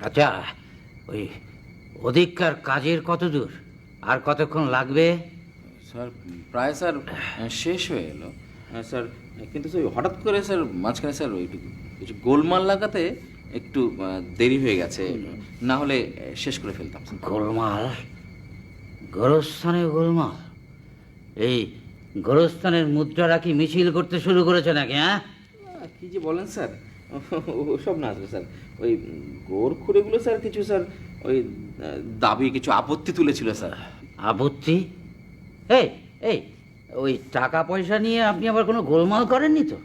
আচ্ছা ওই অধিককার কাজের কত দূর? আর কতক্ষণ লাগবে? স্যার প্রায় স্যার শেষ হয়ে এলো। আহ, স্যার কিন্তু স্যার হঠাৎ করে স্যার মাঝখানে স্যার ওইটু কিছু গোলমাল লাগাতে একটু দেরি হয়ে গেছে। না হলে শেষ করে ফেলতাম স্যার। গোলমাল? গোরস্থানে গোলমাল? এই গোরস্থানের মুদ্রারা কি মিছিল করতে শুরু করেছে নাকি হ্যাঁ? কি যে বলেন স্যার। ওসব না আসলে স্যার। ওই গোর খুঁড়েগুলো স্যার কিছু স্যার ওই দাবি কিছু আপত্তি তুলেছিল স্যার। আপত্তি? এই এই ওই টাকা পয়সা নিয়ে আপনি আবার কোনো গোলমাল করেননি তো?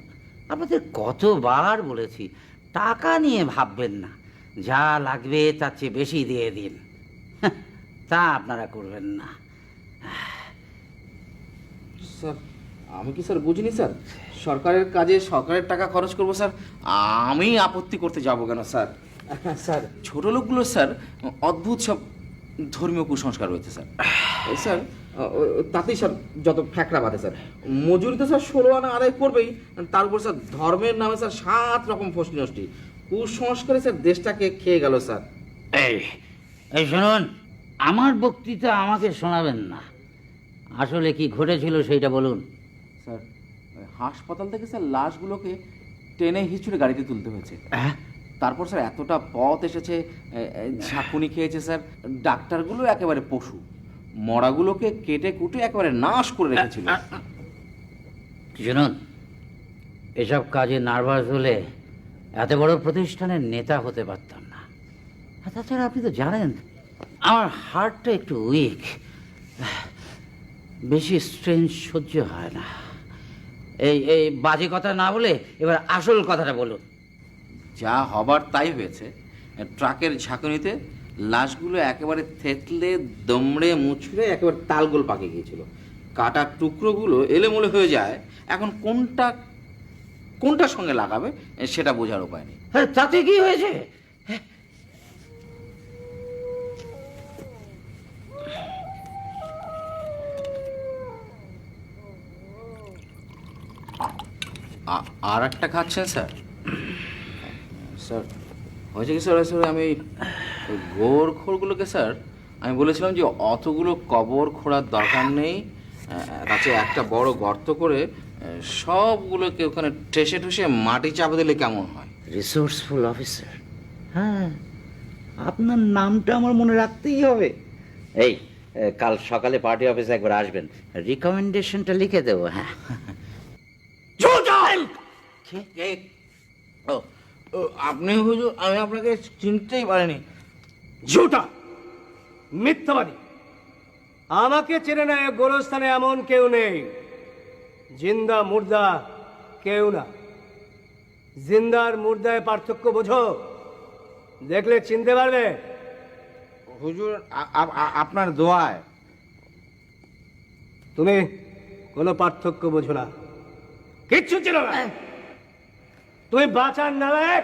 আপনাদের কতবার বলেছি টাকা নিয়ে ভাববেন না। যা লাগবে তার চেয়ে বেশি দিয়ে দিন। তা আপনারা করবেন না। স্যার আমি কি স্যার বুঝিনি স্যার? সরকারের কাজে সরকারের টাকা খরচ করব স্যার আমি আপত্তি করতে যাব কেন স্যার? স্যার। ছোট লোকগুলো স্যার অদ্ভুত সব ধর্মীয় কুসংস্কার রয়েছে স্যার। এই স্যার তাতেই স্যার যত ফ্যাকড়া বাঁধে স্যার। মজুরি তো স্যার ষোলো আনা আদায় করবেই তার উপর স্যার ধর্মের নামে স্যার সাত রকম ফসলি নষ্টি। কুসংস্কারে স্যার দেশটাকে খেয়ে গেল স্যার। এই এই শুনুন আমার বক্তৃতা আমাকে শোনাবেন না। আসলে কি ঘটেছিল সেইটা বলুন। স্যার হাসপাতাল থেকে স্যার লাশগুলোকে টেনে হিচুড়ে গাড়িতে তুলতে হয়েছে। হ্যাঁ? তারপর স্যার এতটা পথ এসেছে ঝাঁকুনি খেয়েছে স্যার। ডাক্তারগুলো একেবারে পশু মরাগুলোকে কেটে কুটে একেবারে নাশ করে রেখেছিল। শুনুন এসব কাজে নার্ভাস হলে এত বড় প্রতিষ্ঠানের নেতা হতে পারতাম না। তাছাড়া আপনি তো জানেন আমার হার্টটা একটু উইক। বেশি স্ট্রেন সহ্য হয় না। এই এই বাজে কথা না বলে এবার আসল কথাটা বলুন। যা হবার তাই হয়েছে। ট্রাকের ঝাঁকুনিতে লাশগুলো একেবারে থেতলে দমড়ে মুচড়ে একেবারে তালগোল পাকে গিয়েছিল। কাটার টুকরোগুলো এলেমলে হয়ে যায়। এখন কোনটা কোনটার সঙ্গে লাগাবে সেটা বোঝার উপায় নেই। হ্যাঁ তাতে কি হয়েছে? আর একটা খাচ্ছেন, স্যার? স্যার, হয়েছে কি, স্যার? স্যার, আমি গোর খোরগুলোকে, স্যার, আমি বলেছিলাম যে অতগুলো কবর খোঁড়ার দরকার নেই। কাছে একটা বড় গর্ত করে সবগুলোকে ওখানে ঠেসে ঠুসে মাটি চাপা দিলে কেমন হয়? রিসোর্সফুল অফিসার হ্যাঁ আপনার নামটা আমার মনে রাখতেই হবে। এই কাল সকালে পার্টি অফিসে একবার আসবেন। রিকমেন্ডেশনটা লিখে দেবো হ্যাঁ। কে- কে- ও, আপনি হুজুর আমি আপনাকে চিনতেই পারিনি। ঝুটা! মিথ্যাবাদী! আমাকে চেনে না গোরস্থানে এমন কেউ নেই। জিন্দা মুর্দা কেউ না। জিন্দার মুর্দায় পার্থক্য বোঝো। দেখলে চিনতে পারবে। হুজুর আপনার দোয়ায়। তুমি কোনো পার্থক্য বোঝো না। কিচ্ছু ছিল না। তুমি বাঁচার নামে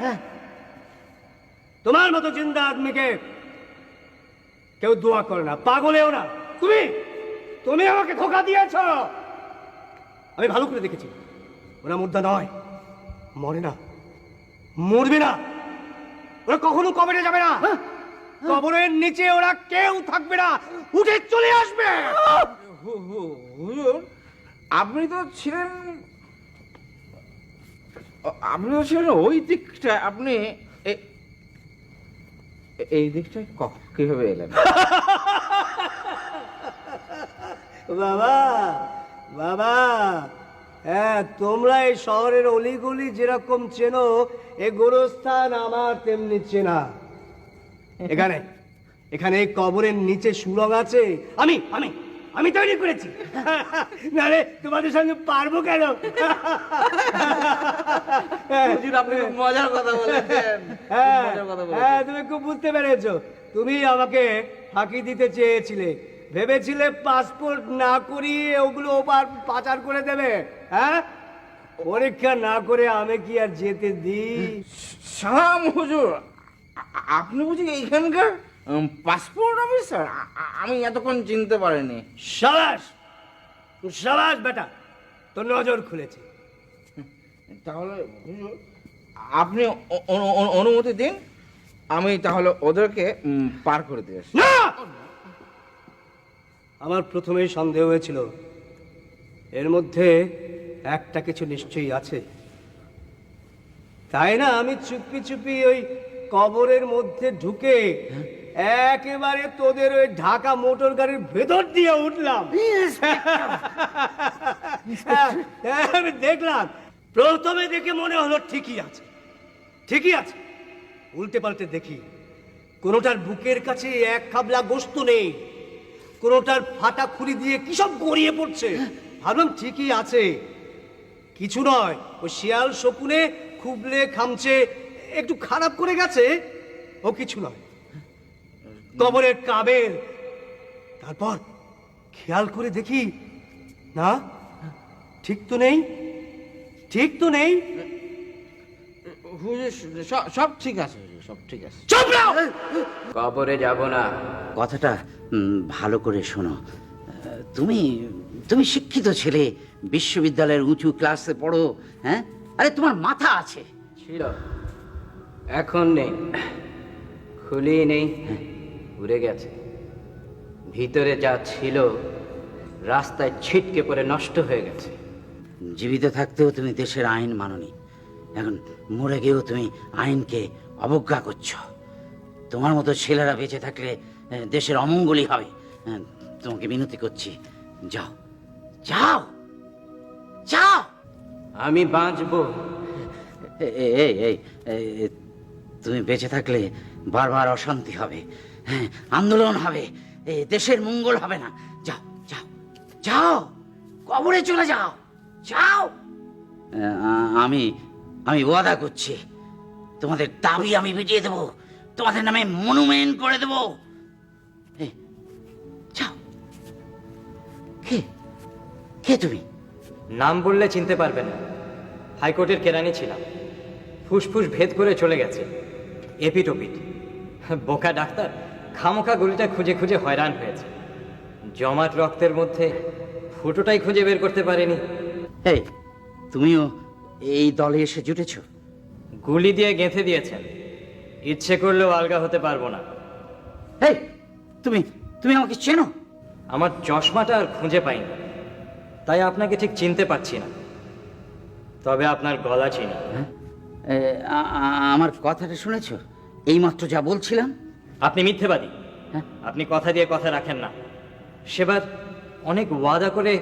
তোমার মতো জিন্দা আদমিকে কেউ দোয়া করে না পাগলেও না। তুমি তুমি আমাকে ধোকা দিয়েছ। আমি ভালো করে দেখেছি। ওরা মুর্দা নয় মরে না মরবে না। ওরা কখনো কবরে যাবে না। কবরের নিচে ওরা কেউ থাকবে না। উঠে চলে আসবে। হু- হু- হুজুর আপনি তো ছিলেন আপনি ছিলেন ওই দিকটা, আপনি এই দিকটায় ক- কীভাবে এলেন? বাবা বাবা হ্যাঁ তোমরা এই শহরের অলিগলি যেরকম চেনো, এ গোরস্থান আমার তেমনি চেনা। এখানে এখানে কবরের নিচে সুরং আছে। আমি আমি। আমি তৈরি করেছি। নারে তোমাদের সঙ্গে পারব কেন? আপনি মজার কথা বলেছেন। হ্যাঁ মজার কথা বলেছেন। হ্যাঁ তুমি খুব বুঝতে পেরেছ। তুমি আমাকে ফাঁকি দিতে চেয়েছিলে। ভেবেছিলে পাসপোর্ট না করিয়ে ওগুলো ওপার পাচার করে দেবে হ্যাঁ? পরীক্ষা না করে আমি কি আর যেতে দিই? সালাম হুজুর আপনি বুঝি এইখানকার? পাসপোর্ট অফিসার আমি এতক্ষণ চিনতে পারিনি। সাবাস! সাবাস বেটা। তোর নজর খুলেছে। তাহলে আপনি অনুমতি দিন আমি তাহলে ওদেরকে পার করে দিয়ে না! আমার প্রথমেই সন্দেহ হয়েছিল এর মধ্যে একটা কিছু নিশ্চয়ই আছে। তাই না আমি চুপি চুপি ওই কবরের মধ্যে ঢুকে একেবারে তোদের ওই ঢাকা মোটর গাড়ির ভেতর দিয়ে উঠলাম। আমি দেখলাম প্রথমে দেখে মনে হলো ঠিকই আছে ঠিকই আছে। উল্টে পাল্টে দেখি কোনোটার বুকের কাছে এক খাবলা গোস্ত নেই কোনোটার ফাটা খুলি দিয়ে কি সব গড়িয়ে পড়ছে। ভাবলাম ঠিকই আছে। কিছু নয় ও শিয়াল শকুনে খুবলে খামছে একটু খারাপ করে গেছে ও কিছু নয়। কবরের কাবের। তারপর খেয়াল করে দেখি না? ঠিক তো নেই? ঠিক তো নেই? সব- সব ঠিক আছে সব ঠিক আছে। চুপ কবরে যাব না। কথাটা ভালো করে শোনো। তুমি তুমি শিক্ষিত ছেলে বিশ্ববিদ্যালয়ের উঁচু ক্লাসে পড়ো হ্যাঁ? আরে তোমার মাথা আছে। ছিল। এখন নেই। খুলি নেই। উড়ে গেছে। ভিতরে যা ছিল রাস্তায় ছিটকে পড়ে নষ্ট হয়ে গেছে। জীবিত থাকতেও তুমি দেশের আইন মাননি। এখন মরে গিয়েও তুমি আইনকে অবজ্ঞা করছ। তোমার মতো ছেলেরা বেঁচে থাকলে দেশের অমঙ্গলই হবে। তোমাকে বিনতি করছি। যাও। যাও! যাও! আমি বাঁচবো। এই, তুমি বেঁচে থাকলে বারবার অশান্তি হবে। হ্যাঁ আন্দোলন হবে। এ, দেশের মঙ্গল হবে না। যাও যাও যাও। কবরে চলে যাও। যাও। আমি আমি ওয়াদা করছি। তোমাদের দাবি আমি মিটিয়ে দেবো। তোমাদের নামে মনুমেন্ট করে দেবো। যাও। কে? কে তুমি? নাম বললে চিনতে পারবেন না। হাইকোর্টের কেরানি ছিলাম। ফুসফুস ভেদ করে চলে গেছে। এপিটোপিট। বোকা ডাক্তার? খামোকা গুলিটা খুঁজে খুঁজে হয়রান হয়েছে। জমাট রক্তের মধ্যে ফুটোটাই খুঁজে বের করতে পারেনি। এই তুমিও এই দলে এসে জুটেছ? গুলি দিয়ে গেঁথে দিয়েছেন। ইচ্ছে করলেও আলগা হতে পারব না। এই তুমি তুমি আমাকে চেনো? আমার চশমাটা আর খুঁজে পাইনি। তাই আপনাকে ঠিক চিনতে পারছি না। তবে আপনার গলা চিনি। আ- আমার কথাটা শুনেছো? এইমাত্র যা বলছিলাম? আপনি মিথ্যেবাদী। হ্যাঁ? আপনি কথা দিয়ে কথা রাখেন না। সেবার অনেক ওয়াদা করে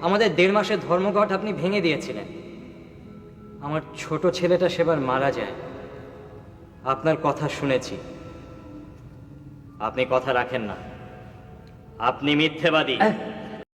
আমাদের দেড় মাসের ধর্মঘট আপনি ভেঙে দিয়েছিলেন। আমার ছোট ছেলেটা সেবার মারা যায়। আপনার কথা শুনেছি। আপনি কথা রাখেন না। আপনি মিথ্যেবাদী। এ,